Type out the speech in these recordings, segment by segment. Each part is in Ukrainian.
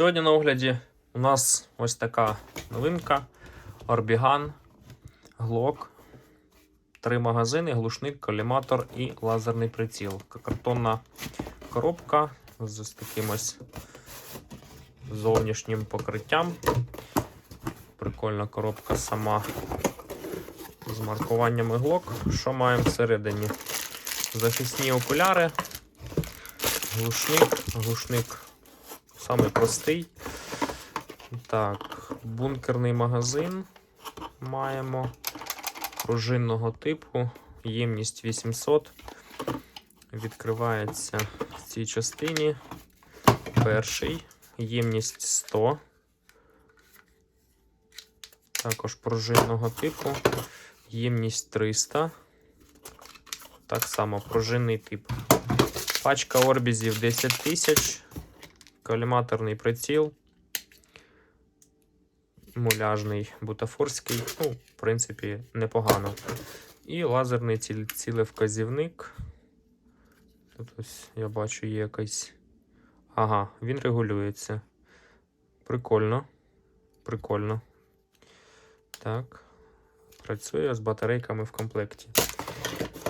Сьогодні на огляді у нас ось така новинка: Orbigan, Glock, три магазини, глушник, коліматор і лазерний приціл. Картонна коробка з ось таким ось зовнішнім покриттям. Прикольна коробка сама з маркуваннями Glock. Що маємо всередині? Захисні окуляри, глушник, глушник самий простий. Так, бункерний магазин маємо пружинного типу, ємність 800. Відкривається в цій частині. Перший, ємність 100. Також пружинного типу, ємність 300. Так само пружинний тип. Пачка орбізів 10 тисяч. Коліматорний приціл. Муляжний, бутафорський. Ну, в принципі, непогано. І лазерний ціл- цілевказівник. Тут ось я бачу є якийсь. Ага, він регулюється. Прикольно. Прикольно. Так. Працює з батарейками в комплекті.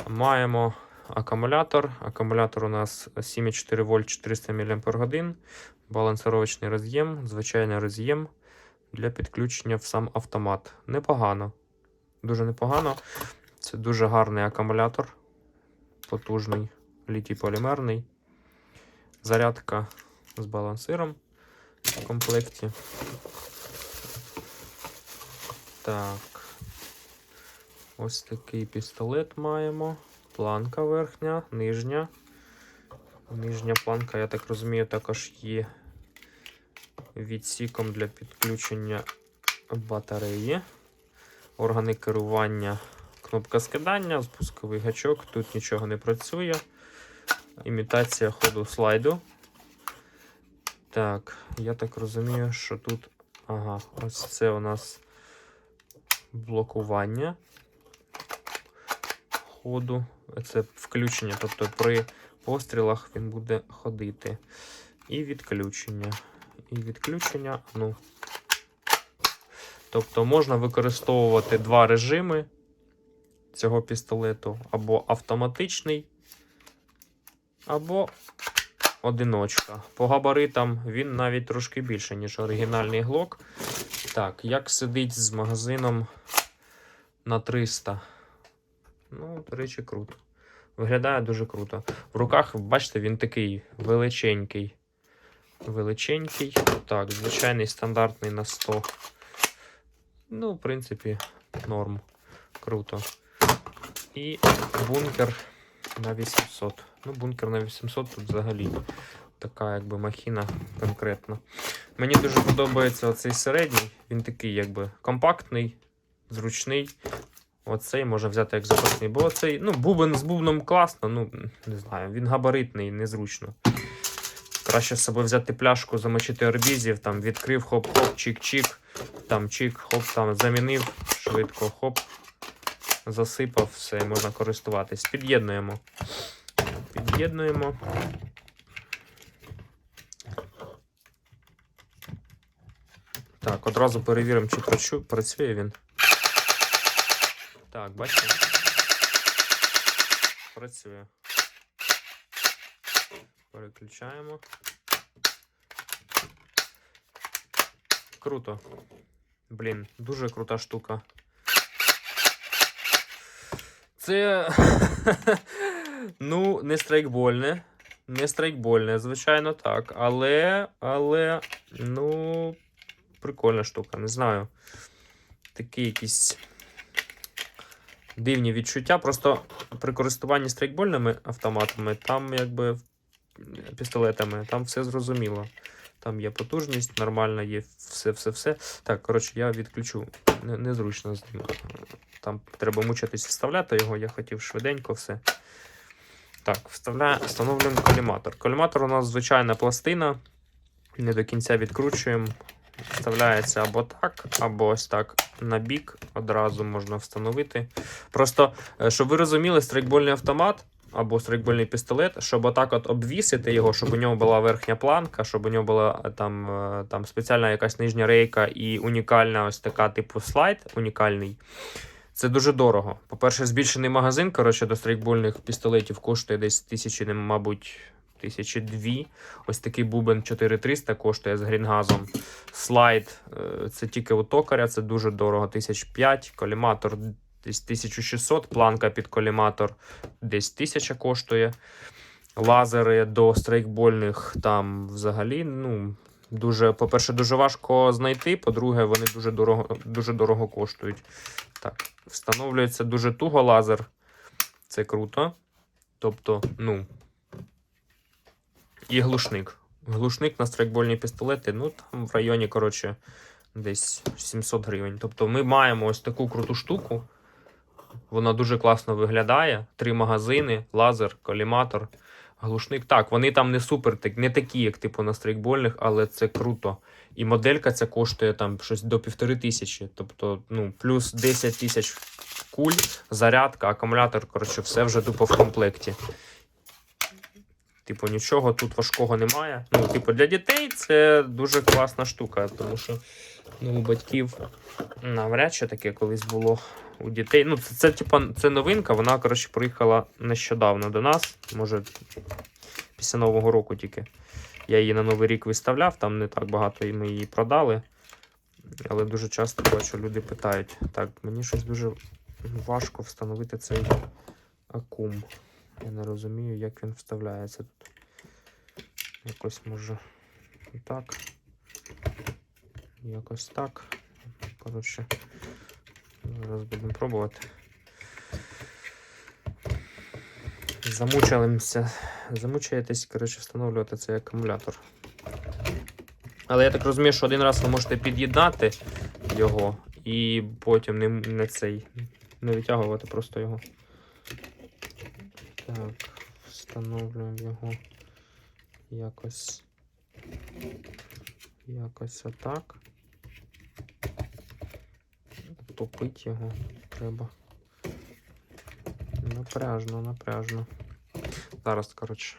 Маємо акумулятор. Акумулятор у нас 7,4 вольт 400 мАч. Балансировочний роз'єм, звичайний роз'єм для підключення в сам автомат. Непогано. Дуже непогано. Це дуже гарний акумулятор. Потужний, літій полімерний. Зарядка з балансиром в комплекті. Так. Ось такий пістолет маємо. Планка верхня, нижня. Нижня планка, я так розумію, також є відсіком для підключення батареї. Органи керування, кнопка скидання, спусковий гачок. Тут нічого не працює. Імітація ходу слайду. Так, я так розумію, що тут. Ага, ось це у нас блокування ходу. Це включення, тобто при пострілах він буде ходити. І відключення. І відключення, ну. Тобто можна використовувати два режими цього пістолету: або автоматичний, або одиночка. По габаритам він навіть трошки більше, ніж оригінальний глок. Так, як сидить з магазином на 300. Ну, до речі, круто. Виглядає дуже круто. В руках, бачите, він такий величенький. Величенький. Так, звичайний стандартний на 100. Ну, в принципі, норм. Круто. І бункер на 800. Ну, бункер на 800 тут взагалі така, якби махіна конкретно. Мені дуже подобається оцей середній. Він такий, якби компактний, зручний. Оцей можна взяти як запасний, бо оцей, ну, бубен з бубном класно, ну, не знаю, він габаритний, незручно. Краще з собою взяти пляшку, замочити орбізів, там відкрив, хоп-хоп, чик-чик, там чик, хоп, там замінив, швидко, хоп, засипав, все, можна користуватись. Під'єднуємо. Під'єднуємо. Так, одразу перевіримо, чи працює він. Так, бачите? Працює. Переключаємо. Круто. Блін, дуже крута штука. Це. ну, не страйкбольне. Не страйкбольне, звичайно, так. Але. Але. Ну. Прикольна штука, не знаю. Такі якісь дивні відчуття. Просто при користуванні страйкбольними автоматами, там якби пістолетами, там все зрозуміло. Там є потужність, нормальна, є все-все-все. Так, коротше, я відключу. Незручно з ним. Там треба мучитись вставляти його, я хотів швиденько все. Так, вставляю, встановлюємо коліматор. Коліматор у нас звичайна пластина. Не до кінця відкручуємо. Вставляється або так, або ось так на бік. Одразу можна встановити. Просто, е, щоб ви розуміли, страйкбольний автомат або страйкбольний пістолет, щоб отак от обвісити його, щоб у нього була верхня планка, щоб у нього була е, там, е, там спеціальна якась нижня рейка і унікальна ось така типу слайд унікальний. Це дуже дорого. По-перше, збільшений магазин коротше, до страйкбольних пістолетів коштує десь тисячі, мабуть, тисячі дві. Ось такий бубен 4300 коштує з грінгазом. Слайд е, це тільки у токаря, це дуже дорого. 1005, коліматор десь 1600, планка під коліматор десь 1000 коштує. Лазери до страйкбольних там взагалі, ну. Дуже, по-перше, дуже важко знайти. По-друге, вони дуже дорого, дуже дорого коштують. Так, встановлюється дуже туго лазер. Це круто. Тобто, ну. І глушник. Глушник на страйкбольні пістолети, ну там в районі, коротше, десь 700 гривень. Тобто ми маємо ось таку круту штуку. Вона дуже класно виглядає. Три магазини, лазер, коліматор, глушник. Так, вони там не супер, не такі, як типу на страйкбольних, але це круто. І моделька ця коштує там щось до півтори тисячі. Тобто, ну, плюс 10 тисяч куль, зарядка, акумулятор, коротше, все вже тупо в комплекті. Типу, нічого тут важкого немає. Ну, типу, для дітей це дуже класна штука, тому що ну, у батьків навряд чи таке колись було у дітей. Ну, це, це, типу, це новинка, вона, коротше, приїхала нещодавно до нас. Може, після Нового року тільки. Я її на Новий рік виставляв, там не так багато і ми її продали. Але дуже часто бачу, люди питають: так, мені щось дуже важко встановити цей акум. Я не розумію, як він вставляється тут. Якось може так. Якось так. Коротше, зараз будемо пробувати. Замучилися. Замучаєтесь, коротше, встановлювати цей акумулятор. Але я так розумію, що один раз ви можете під'єднати його і потім не, не цей. Не витягувати просто його. Так, встановлюємо його якось. Якось отак. Топить його треба. Напряжно, напряжно. Зараз, коротше.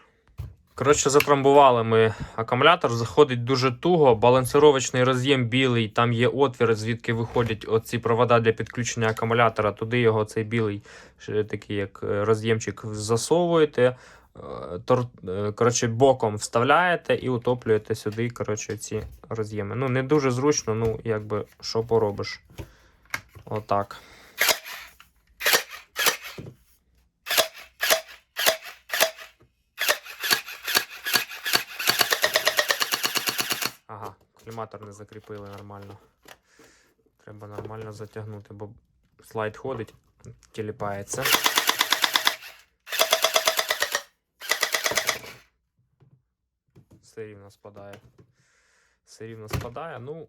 Коротше, затрамбували ми акумулятор, заходить дуже туго. Балансировочний роз'єм білий, там є отвір, звідки виходять оці провода для підключення акумулятора. Туди його цей білий такий як е, роз'ємчик засовуєте. е, тор- е, Коротше, боком вставляєте і утоплюєте сюди коротше, ці роз'єми. Ну, не дуже зручно, ну, якби, що поробиш. Отак. Ага, коліматор не закріпили нормально. Треба нормально затягнути, бо слайд ходить, тіліпається. Все рівно спадає. Все рівно спадає. Ну,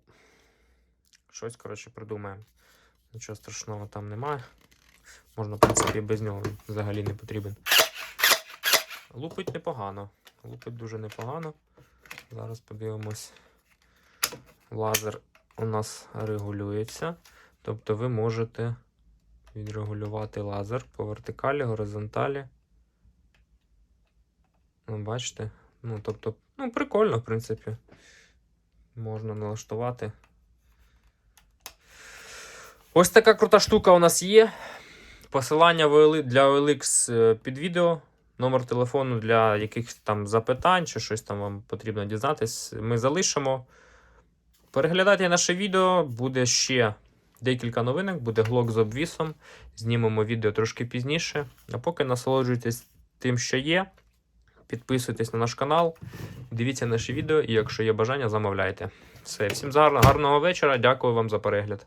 щось, коротше, придумаємо. Нічого страшного там немає. Можна, в принципі, без нього взагалі не потрібен. Лупить непогано. Лупить дуже непогано. Зараз подивимось. Лазер у нас регулюється. Тобто ви можете відрегулювати лазер по вертикалі, горизонталі. Ну, бачите? Ну, тобто, ну, прикольно, в принципі. Можна налаштувати. Ось така крута штука у нас є. Посилання для OLX е, під відео. Номер телефону для якихось там запитань чи щось там вам потрібно дізнатись. Ми залишимо. Переглядайте наше відео, буде ще декілька новинок, буде глок з обвісом. Знімемо відео трошки пізніше. А поки насолоджуйтесь тим, що є. Підписуйтесь на наш канал, дивіться наші відео, і якщо є бажання, замовляйте. Все, всім гарного вечора. Дякую вам за перегляд.